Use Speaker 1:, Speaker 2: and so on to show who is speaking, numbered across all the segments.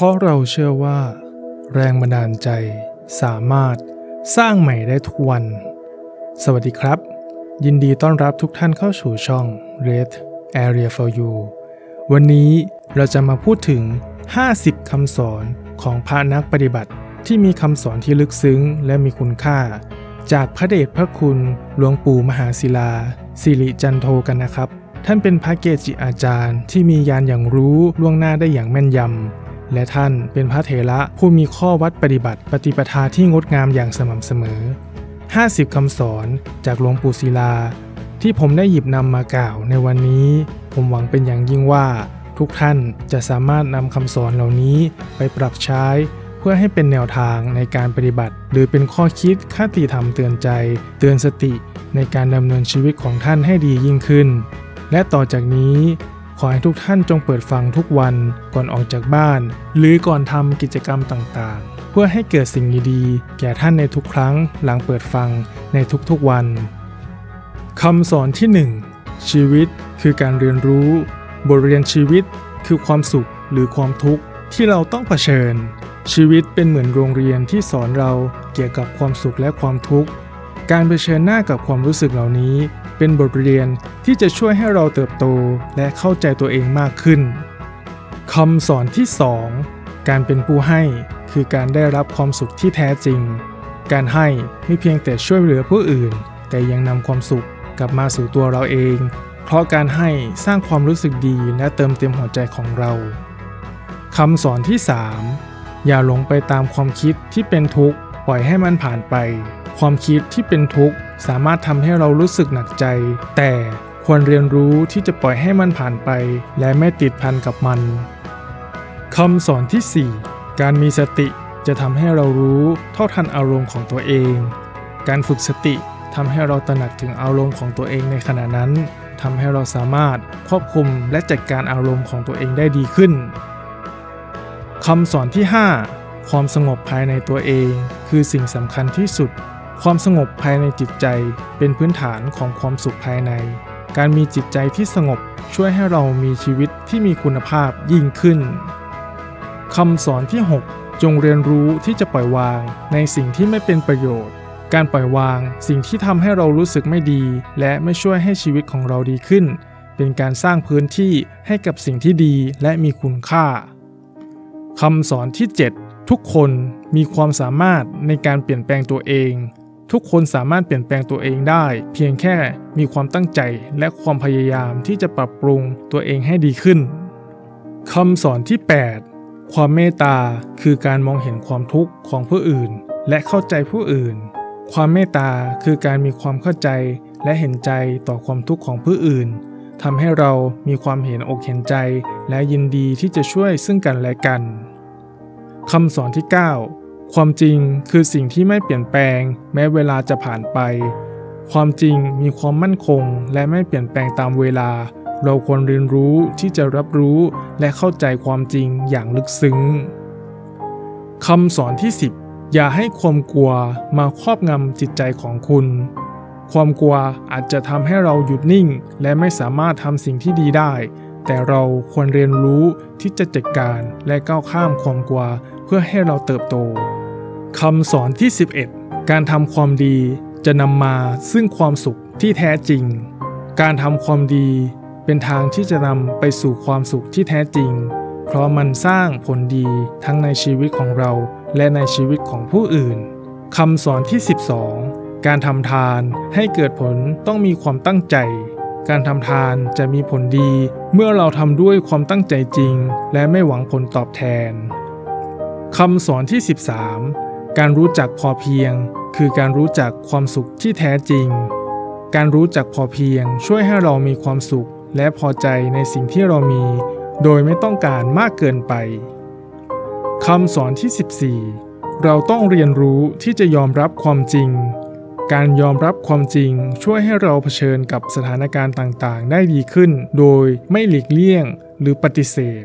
Speaker 1: ราะเราเชื่อว่า แรงบันดาลใจสามารถสร้างใหม่ได้ทุกวัน สวัสดีครับ ยินดีต้อนรับทุกท่านเข้าสู่ช่อง Red Area for You วันนี้เราจะมาพูดถึง 50คำสอนของพระนักปฏิบัติที่มีคำสอนที่ลึกซึ้งและมีคุณค่า จากพระเดชพระคุณหลวงปู่มหาศิลา สิริจันโทกันนะครับ ท่านเป็นพระเกจิอาจารย์ที่มียานอย่างรู้ล่วงหน้าได้อย่างแม่นยำ และท่านเป็นพระเถระผู้มีข้อวัดปฏิบัติปฏิปทาที่งดงามอย่างสม่ำเสมอ 50 คำสอนจากหลวงปู่ศิลา ที่ผมได้หยิบนำมากล่าวในวันนี้ ผมหวังเป็นอย่างยิ่งว่า ทุกท่านจะสามารถนำคำสอนเหล่านี้ไปปรับใช้เพื่อให้เป็นแนวทางในการปฏิบัติ หรือเป็นข้อคิดคติธรรมเตือนใจ เตือนสติในการดำเนินชีวิตของท่านให้ดียิ่งขึ้น และต่อจากนี้ ขอให้ทุกท่านจงเปิดฟังทุกวันก่อนออกจากบ้าน หรือก่อนทำกิจกรรมต่างๆ เพื่อให้เกิดสิ่งดีๆแก่ท่านในทุกครั้งหลังเปิดฟังในทุกๆวันคำสอนที่ 1 ชีวิตคือการเรียนรู้ บทเรียนชีวิตคือความสุขหรือความทุกข์ที่เราต้องเผชิญ ชีวิตเป็นเหมือนโรงเรียนที่สอนเราเกี่ยวกับความสุขและความทุกข์ การเผชิญหน้ากับความรู้สึกเหล่านี้ เป็นบทเรียนที่จะช่วยให้เราเติบโตและเข้าใจตัวเองมากขึ้นคำสอนที่ 2 การเป็นผู้ให้คือการได้รับความสุขที่แท้จริง การให้ไม่เพียงแต่ช่วยเหลือผู้อื่น แต่ยังนำความสุขกลับมาสู่ตัวเราเอง เพราะการให้สร้างความรู้สึกดีและเติมเต็มหัวใจของเราคำสอนที่ 3 อย่าหลงไปตามความคิดที่เป็นทุกข์ปล่อยให้มันผ่านไป ความคิดที่เป็นทุกข์สามารถทำให้เรารู้สึกหนักใจ แต่ควรเรียนรู้ที่จะปล่อยให้มันผ่านไป และไม่ติดพันกับมันคำสอนที่ 4 การมีสติจะทำให้เรารู้เท่าทันอารมณ์ของตัวเอง การฝึกสติทำให้เราตระหนักถึงอารมณ์ของตัวเองในขณะนั้นทำให้เราสามารถควบคุมและจัดการอารมณ์ของตัวเองได้ดีขึ้นคำสอนที่ 5 ความสงบภายในตัวเอง คือสิ่งสำคัญที่สุด ความสงบภายในจิตใจเป็นพื้นฐานของความสุขภายใน การมีจิตใจที่สงบช่วยให้เรามีชีวิตที่มีคุณภาพยิ่งขึ้นคำสอนที่ 6 จงเรียนรู้ที่จะปล่อยวางในสิ่งที่ไม่เป็นประโยชน์ การปล่อยวางสิ่งที่ทำให้เรารู้สึกไม่ดี และไม่ช่วยให้ชีวิตของเราดีขึ้น เป็นการสร้างพื้นที่ให้กับสิ่งที่ดีและมีคุณค่าคำสอนที่ 7 ทุกคนมีความสามารถในการเปลี่ยนแปลงตัวเอง ทุกคนสามารถเปลี่ยนแปลงตัวเองได้ เพียงแค่มีความตั้งใจและความพยายามที่จะปรับปรุงตัวเองให้ดีขึ้นคำสอนที่ 8 ความเมตตาคือการมองเห็นความทุกข์ของผู้อื่น และเข้าใจผู้อื่น ความเมตตาคือการมีความเข้าใจและเห็นใจต่อความทุกข์ของผู้อื่นทำให้เรามีความเห็นอกเห็นใจ และยินดีที่จะช่วยซึ่งกันและกันคำสอนที่ 9 ความจริงคือสิ่งที่ไม่เปลี่ยนแปลง แม้เวลาจะผ่านไป ความจริงมีความมั่นคง และไม่เปลี่ยนแปลงตามเวลา เราควรเรียนรู้ที่จะรับรู้และเข้าใจความจริงอย่างลึกซึ้งคำสอนที่ 10 อย่าให้ความกลัวมาครอบงำจิตใจของคุณ ความกลัวอาจจะทำให้เราหยุดนิ่ง และไม่สามารถทำสิ่งที่ดีได้ แต่เราควรเรียนรู้ที่จะจัดการและก้าวข้ามความกลัวเพื่อให้เราเติบโต คำสอนที่ 11 การทำความดีจะนำมาซึ่งความสุขที่แท้จริง การทำความดีเป็นทางที่จะนำไปสู่ความสุขที่แท้จริง เพราะมันสร้างผลดีทั้งในชีวิตของเราและในชีวิตของผู้อื่นคำสอนที่ 12 การทำทานให้เกิดผลต้องมีความตั้งใจ การทำทานจะมีผลดี เมื่อเราทำด้วยความตั้งใจจริง และไม่หวังผลตอบแทนคำสอนที่ 13 การรู้จักพอเพียง คือการรู้จักความสุขที่แท้จริง การรู้จักพอเพียงช่วยให้เรามีความสุขและพอใจในสิ่งที่เรามี โดยไม่ต้องการมากเกินไปคำสอนที่ 14 เราต้องเรียนรู้ที่จะยอมรับความจริง การยอมรับความจริงช่วยให้เราเผชิญกับสถานการณ์ต่างๆ ได้ดีขึ้น โดยไม่หลีกเลี่ยงหรือปฏิเสธ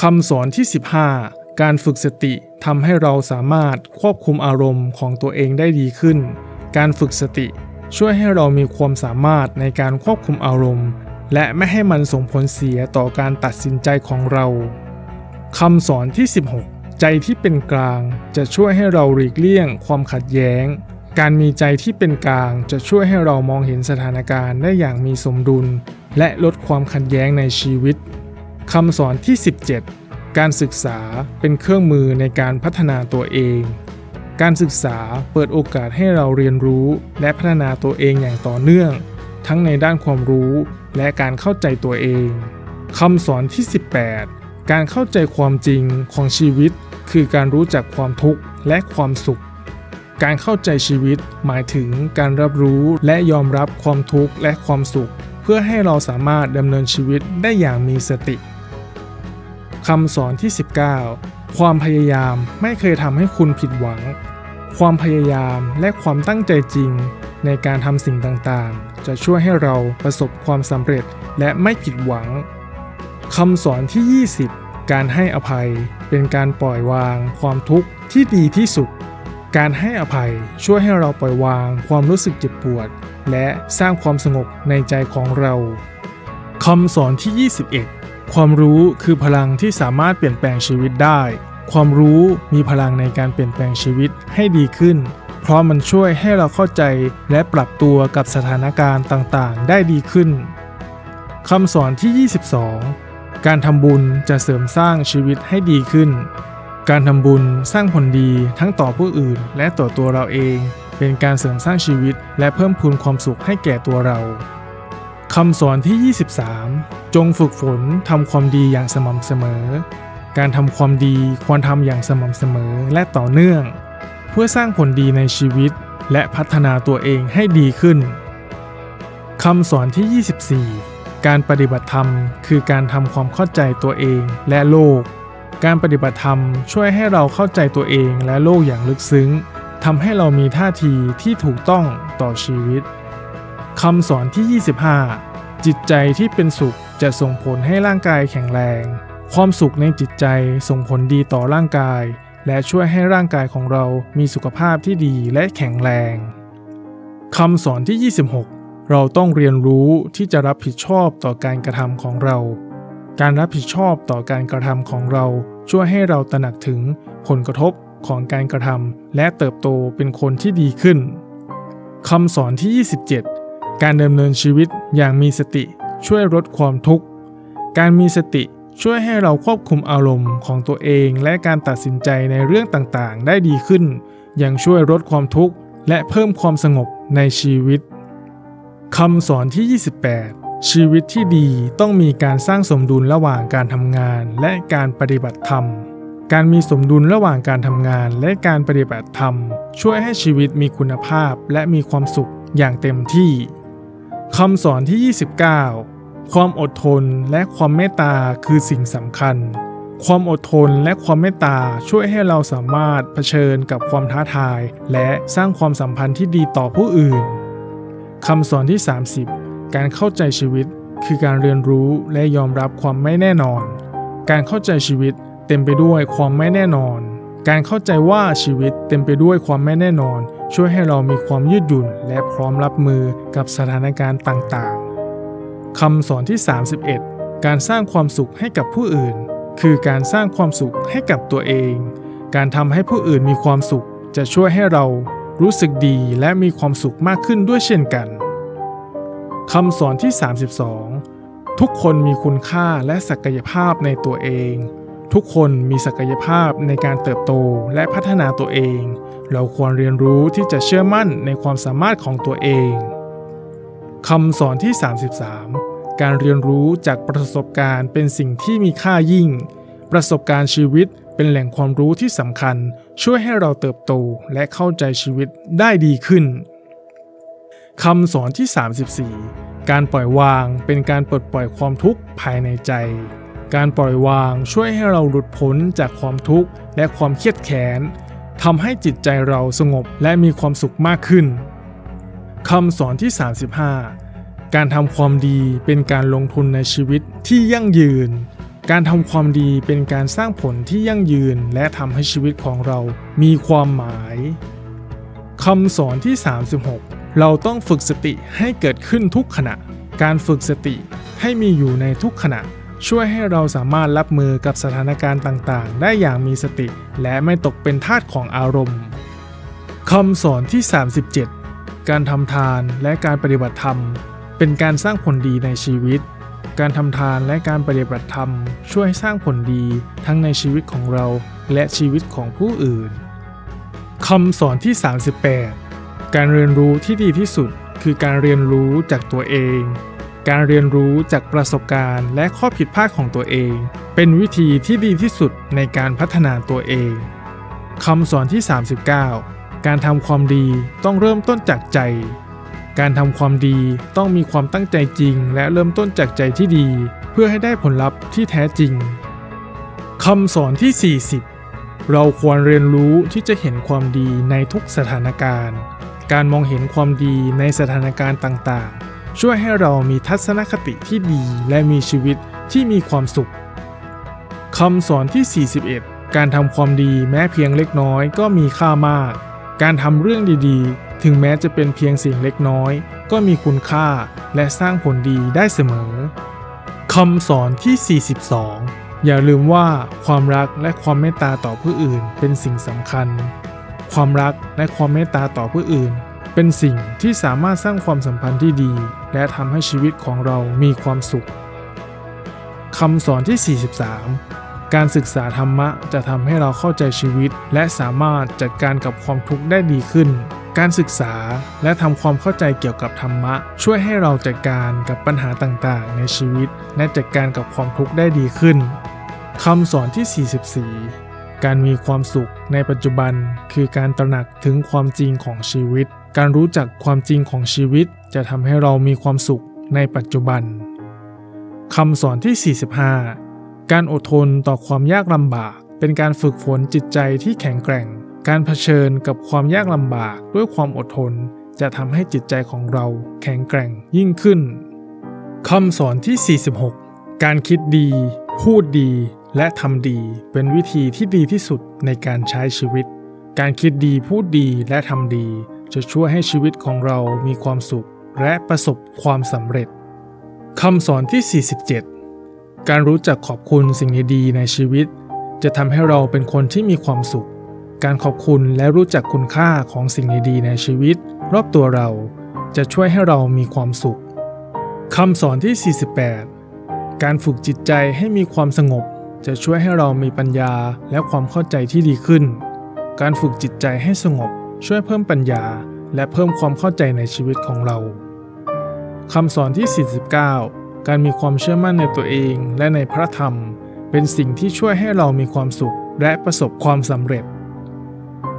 Speaker 1: คำสอนที่ 15 การฝึกสติทำให้เราสามารถควบคุมอารมณ์ของตัวเองได้ดีขึ้น การฝึกสติช่วยให้เรามีความสามารถในการควบคุมอารมณ์ และไม่ให้มันส่งผลเสียต่อการตัดสินใจของเราคำสอนที่ 16 ใจที่เป็นกลาง จะช่วยให้เราหลีกเลี่ยง ความขัดแย้ง การมีใจที่เป็นกลาง จะช่วยให้เรามองเห็นสถานการณ์ได้อย่างมีสมดุล และลดความขัดแย้งในชีวิตคำสอนที่ 17 การศึกษาเป็นเครื่องมือในการพัฒนาตัวเอง การศึกษาเปิดโอกาสให้เราเรียนรู้และพัฒนาตัวเองอย่างต่อเนื่อง ทั้งในด้านความรู้และการเข้าใจตัวเองคำสอนที่ 18 การเข้าใจความจริงของชีวิต คือการรู้จักความทุกข์และความสุข การเข้าใจชีวิตหมายถึงการรับรู้และยอมรับความทุกข์และความสุข เพื่อให้เราสามารถดำเนินชีวิตได้อย่างมีสติ คำสอนที่ 19 ความพยายามไม่เคยทำให้คุณผิดหวัง ความพยายามและความตั้งใจจริง ในการทำสิ่งต่างๆ จะช่วยให้เราประสบความสำเร็จและไม่ผิดหวังคำสอนที่ 20 การให้อภัยเป็นการปล่อยวางความทุกข์ที่ดีที่สุด การให้อภัยช่วยให้เราปล่อยวางความรู้สึกเจ็บปวด และสร้างความสงบในใจของเราคำสอนที่ 21 ความรู้คือพลังที่สามารถเปลี่ยนแปลงชีวิตได้ ความรู้มีพลังในการเปลี่ยนแปลงชีวิตให้ดีขึ้น เพราะมันช่วยให้เราเข้าใจและปรับตัวกับสถานการณ์ต่างๆ ได้ดีขึ้นคำสอนที่ 22 การทำบุญจะเสริมสร้างชีวิตให้ดีขึ้น การทำบุญสร้างผลดีทั้งต่อผู้อื่น และต่อตัวเราเอง เป็นการเสริมสร้างชีวิต และเพิ่มพูนความสุขให้แก่ตัวเรา คำสอนที่ 23 จงฝึกฝนทำความดีอย่างสม่ำเสมอ การทำความดีควรทำอย่างสม่ำเสมอและต่อเนื่อง เพื่อสร้างผลดีในชีวิต และพัฒนาตัวเองให้ดีขึ้นคำสอนที่ 24 การปฏิบัติธรรม คือการทำความเข้าใจตัวเองและโลก การปฏิบัติธรรมช่วยให้เราเข้าใจตัวเองและโลกอย่างลึกซึ้งทำให้เรามีท่าทีที่ถูกต้องต่อชีวิต คำสอนที่ 25 จิตใจที่เป็นสุขจะส่งผลให้ร่างกายแข็งแรง ความสุขในจิตใจส่งผลดีต่อร่างกาย และช่วยให้ร่างกายของเรามีสุขภาพที่ดีและแข็งแรงคำสอนที่ 26 เราต้องเรียนรู้ที่จะรับผิดชอบต่อการกระทำของเรา การรับผิดชอบต่อการกระทำของเรา ช่วยให้เราตระหนักถึงผลกระทบของการกระทำและเติบโตเป็นคนที่ดีขึ้นคำสอนที่ 27 การดำเนินชีวิตอย่างมีสติช่วยลดความทุกข์ การมีสติช่วยให้เราควบคุมอารมณ์ของตัวเองและการตัดสินใจในเรื่องต่างๆ ได้ดีขึ้น ยังช่วยลดความทุกข์ และเพิ่มความสงบในชีวิตคำสอนที่ 28 ชีวิตที่ดีต้องมีการสร้างสมดุลระหว่างการทำงานและการปฏิบัติธรรม การมีสมดุลระหว่างการทำงานและการปฏิบัติธรรม ช่วยให้ชีวิตมีคุณภาพและมีความสุขอย่างเต็มที่ คำสอนที่ 29 ความอดทนและความเมตตาคือสิ่งสำคัญ ความอดทนและความเมตตาช่วยให้เราสามารถเผชิญกับความท้าทาย และสร้างความสัมพันธ์ที่ดีต่อผู้อื่นคำสอนที่ 30 การเข้าใจชีวิต คือการเรียนรู้และยอมรับความไม่แน่นอน การเข้าใจชีวิตเต็มไปด้วยความไม่แน่นอน การเข้าใจว่าชีวิตเต็มไปด้วยความไม่แน่นอน ช่วยให้เรามีความยืดหยุ่นและพร้อมรับมือกับสถานการณ์ต่างๆคำสอนที่ 31 การสร้างความสุขให้กับผู้อื่น คือการสร้างความสุขให้กับตัวเอง การทำให้ผู้อื่นมีความสุข จะช่วยให้เรารู้สึกดีและมีความสุขมากขึ้นด้วยเช่นกันคำสอนที่ 32 ทุกคนมีคุณค่าและศักยภาพในตัวเอง ทุกคนมีศักยภาพในการเติบโตและพัฒนาตัวเอง เราควรเรียนรู้ที่จะเชื่อมั่นในความสามารถของตัวเองคำสอนที่ 33 การเรียนรู้จากประสบการณ์เป็นสิ่งที่มีค่ายิ่ง ประสบการณ์ชีวิตเป็นแหล่งความรู้ที่สำคัญ ช่วยให้เราเติบโตและเข้าใจชีวิตได้ดีขึ้นคำสอนที่ 34 การปล่อยวางเป็นการปลดปล่อยความทุกข์ภายในใจ การปล่อยวางช่วยให้เราหลุดพ้นจากความทุกข์และความเครียดแค้น ทำให้จิตใจเราสงบและมีความสุขมากขึ้นคำสอนที่ 35 การทำความดีเป็นการลงทุนในชีวิตที่ยั่งยืน การทำความดีเป็นการสร้างผลที่ยั่งยืนและทำให้ชีวิตของเรามีความหมายคำสอนที่ 36 เราต้องฝึกสติให้เกิดขึ้นทุกขณะ การฝึกสติให้มีอยู่ในทุกขณะ ช่วยให้เราสามารถรับมือกับสถานการณ์ต่างๆ ได้อย่างมีสติ และไม่ตกเป็นทาสของอารมณ์คำสอนที่ 37 การทำทานและการปฏิบัติธรรม เป็นการสร้างผลดีในชีวิต การทำทานและการปฏิบัติธรรม ช่วยให้สร้างผลดีทั้งในชีวิตของเราและชีวิตของผู้อื่นคำสอนที่ 38 การเรียนรู้ที่ดีที่สุด คือการเรียนรู้จากตัวเอง การเรียนรู้จากประสบการณ์และข้อผิดพลาดของตัวเอง เป็นวิธีที่ดีที่สุดในการพัฒนาตัวเองคำสอนที่ 39 การทำความดีต้องเริ่มต้นจากใจ การทำความดีต้องมีความตั้งใจจริง และเริ่มต้นจากใจที่ดี เพื่อให้ได้ผลลัพธ์ที่แท้จริงคำสอนที่ 40 เราควรเรียนรู้ที่จะเห็นความดีในทุกสถานการณ์ การมองเห็นความดีในสถานการณ์ต่างๆ ช่วยให้เรามีทัศนคติที่ดีและมีชีวิตที่มีความสุขคำสอนที่ 41 การทำความดีแม้เพียงเล็กน้อยก็มีค่ามาก การทำเรื่องดีๆ ถึงแม้จะเป็นเพียงสิ่งเล็กน้อย ก็มีคุณค่าและสร้างผลดีได้เสมอคำสอนที่ 42 อย่าลืมว่าความรักและความเมตตาต่อผู้อื่นเป็นสิ่งสำคัญ ความรักและความเมตตาต่อผู้อื่น เป็นสิ่งที่สามารถสร้างความสัมพันธ์ที่ดี และทำให้ชีวิตของเรามีความสุขคำสอนที่ 43 การศึกษาธรรมะจะทำให้เราเข้าใจชีวิต และสามารถจัดการกับความทุกข์ได้ดีขึ้น การศึกษาและทำความเข้าใจเกี่ยวกับธรรมะ ช่วยให้เราจัดการกับปัญหาต่างๆ ในชีวิต และจัดการกับความทุกข์ได้ดีขึ้นคำสอนที่ 44 การมีความสุขในปัจจุบันคือการตระหนักถึงความจริงของชีวิต การรู้จักความจริงของชีวิตจะทำให้เรามีความสุขในปัจจุบันคำสอนที่ 45 การอดทนต่อความยากลำบาก เป็นการฝึกฝนจิตใจที่แข็งแกร่ง การเผชิญกับความยากลำบากด้วยความอดทน จะทำให้จิตใจของเราแข็งแกร่งยิ่งขึ้นคำสอนที่ 46 การคิดดี พูดดี และทำดี เป็นวิธีที่ดีที่สุดในการใช้ชีวิต การคิดดีพูดดีและทำดี จะช่วยให้ชีวิตของเรามีความสุขและประสบความสำเร็จคำสอนที่ 47 การรู้จักขอบคุณสิ่งดีๆในชีวิต จะทำให้เราเป็นคนที่มีความสุข การขอบคุณและรู้จักคุณค่าของสิ่งดีๆในชีวิต รอบตัวเราจะช่วยให้เรามีความสุขคำสอนที่ 48 การฝึกจิตใจให้มีความสงบ จะช่วยให้เรามีปัญญาและความเข้าใจที่ดีขึ้น การฝึกจิตใจให้สงบ ช่วยเพิ่มปัญญาและเพิ่มความเข้าใจในชีวิตของเราคำสอนที่ 49 การมีความเชื่อมั่นในตัวเองและในพระธรรม เป็นสิ่งที่ช่วยให้เรามีความสุขและประสบความสำเร็จ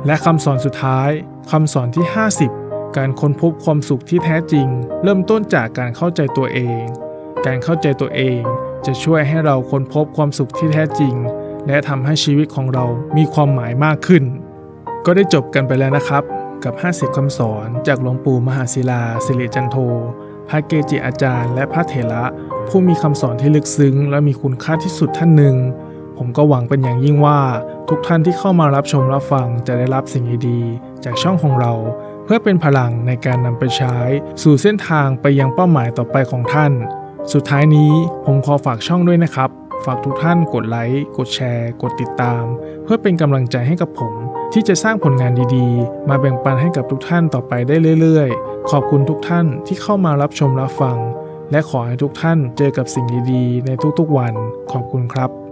Speaker 1: และคำสอนสุดท้ายคำสอนที่ 50 การค้นพบความสุขที่แท้จริง เริ่มต้นจากการเข้าใจตัวเอง การเข้าใจตัวเองจะช่วยให้เราค้นพบความสุขที่แท้จริง และทำให้ชีวิตของเรามีความหมายมากขึ้น ก็ได้จบกันไปแล้วนะครับ กับ 50 คำสอนจากหลวงปู่มหาศิลา สิริจันโท พระเกจิอาจารย์ และพระเถระ ผู้มีคำสอนที่ลึกซึ้ง และมีคุณค่าที่สุดท่านหนึ่ง ผมก็หวังเป็นอย่างยิ่งว่า ทุกท่านที่เข้ามารับชมรับฟังจะได้รับสิ่งดีๆจากช่องของเรา เพื่อเป็นพลังในการนำไปใช้ สู่เส้นทางไปยังเป้าหมายต่อไปของท่าน สุดท้ายนี้ผมขอฝากช่องด้วยนะครับ ฝากทุกท่านกดไลค์ กดแชร์ กดติดตาม เพื่อเป็นกำลังใจให้กับผม ที่จะสร้างผลงานดีๆ มาแบ่งปันให้กับทุกท่านต่อไปได้เรื่อยๆ ขอบคุณทุกท่านที่เข้ามารับชมรับฟัง และขอให้ทุกท่านเจอกับสิ่งดีๆ ในทุกๆวัน ขอบคุณครับ